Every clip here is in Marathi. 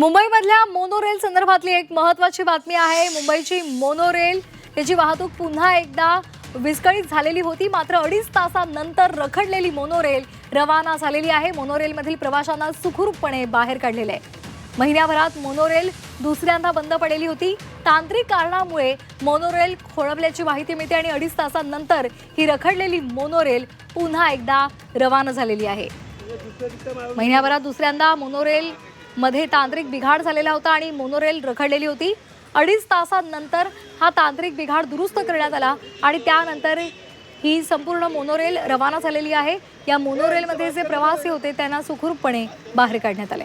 मुंबईमधल्या मोनोरेल संदर्भातली एक महत्वाची बातमी आहे. मुंबईची मोनोरेल याची वाहतूक पुन्हा एकदा विस्कळीत झालेली होती. मात्र अडीच तासानंतर रखडलेली मोनोरेल रवाना झालेली आहे. मोनोरेलमधील प्रवाशांना सुखरूपपणे बाहेर काढलेले आहे. महिन्याभरात मोनोरेल दुसऱ्यांदा बंद पडलेली होती. तांत्रिक कारणामुळे मोनोरेल खोळबल्याची माहिती मिळते आणि अडीच तासांनंतर ही रखडलेली मोनोरेल पुन्हा एकदा रवाना झालेली आहे. महिन्याभरात दुसऱ्यांदा मोनोरेल मध्ये तांत्रिक बिघाड झालेला होता आणि मोनोरेल रखडलेली होती. अडीच तासांनंतर हा तांत्रिक बिघाड दुरुस्त करण्यात आला आणि त्यानंतर ही संपूर्ण मोनोरेल रवाना झालेली आहे. या मोनोरेलमध्ये जे प्रवासी होते त्यांना सुखरूपपणे बाहेर काढण्यात आले.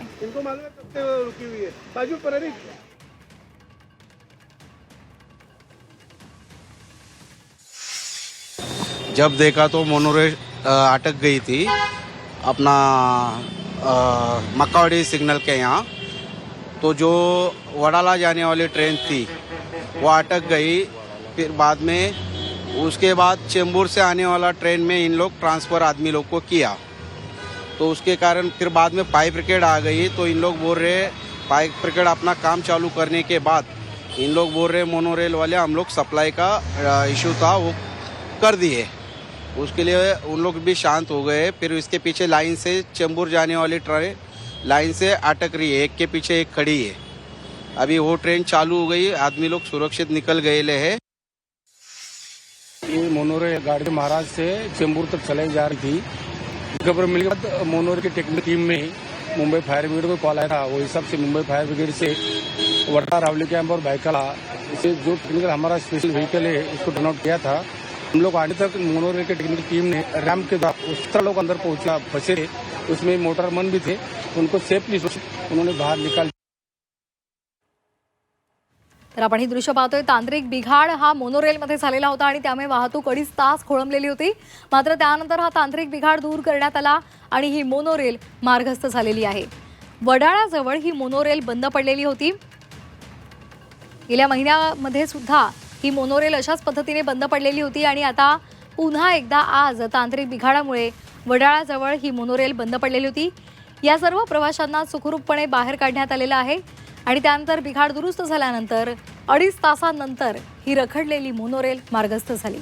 जब देखा तो मोनोरेल अटक गई थी अपना मक्कावाड़ी सिग्नल के यहाँ। तो जो वडाला जाने वाली ट्रेन थी, वो अटक गई। फिर बाद में उसके बाद चेंबूर से आने वाला ट्रेन में इन लोग ट्रांसफ़र आदमी लोग को किया। तो उसके कारण फिर बाद में फायर ब्रिगेड आ गई। तो इन लोग बोल रहे फायर ब्रिगेड अपना काम चालू करने के बाद इन लोग बोल रहे, मोनोरेल वाले हम लोग सप्लाई का इशू था, वो कर दिए। उसके लिए उन लोग भी शांत हो गए। फिर इसके पीछे लाइन से चेंबूर जाने वाली ट्रेन, लाइन से अटक रही है। एक के पीछे एक खड़ी है। अभी वो ट्रेन चालू हो गई। आदमी लोग सुरक्षित निकल गए हैं। ये मोनोरेल गाड़ी महाराज से चेंबूर तक चलाई जा रही थी। खबर मिली बाद मोनोरेल की टेक्निकल टीम में मुंबई फायर ब्रिगेड को कॉल आया था। वो हिसाब से मुंबई फायर ब्रिगेड से वर्धा रावली कैंप और बाइकला जो टेक्निकल हमारा स्पेशल व्हीकल है, उसको टर्न आउट किया था। हम लोग आने तक मोनोरेल की टेक्निकल टीम ने रैम के द्वारा उस तरह लोग अंदर पहुंचा फंसे थे। उसमें मोटरमन भी थे उनको सेफली उन्होंने बाहर निकाल तर आपण ही दृश्य पाहतोय तांत्रिक बिघाड हा मोनोरेलमध्ये झालेला होता आणि त्यामुळे वाहतूक अडीच तास खोळंबलेली होती. मात्र त्यानंतर हा तांत्रिक बिघाड दूर करण्यात आला आणि ही मोनोरेल मार्गस्थ झालेली आहे. वडाळाजवळ ही मोनोरेल बंद पडलेली होती. गेल्या महिन्यामध्ये सुद्धा ही मोनोरेल अशाच पद्धतीने बंद पडलेली होती आणि आता पुन्हा एकदा आज तांत्रिक बिघाडामुळे वडाळाजवळ ही मोनोरेल बंद पडलेली होती. या सर्व प्रवाशांना सुखरूपपणे बाहेर काढण्यात आलेलं आहे आणि त्यानंतर बिघाड दुरुस्त झाल्यानंतर अडीच तासांनंतर ही रखडलेली मोनोरेल मार्गस्थ झाली.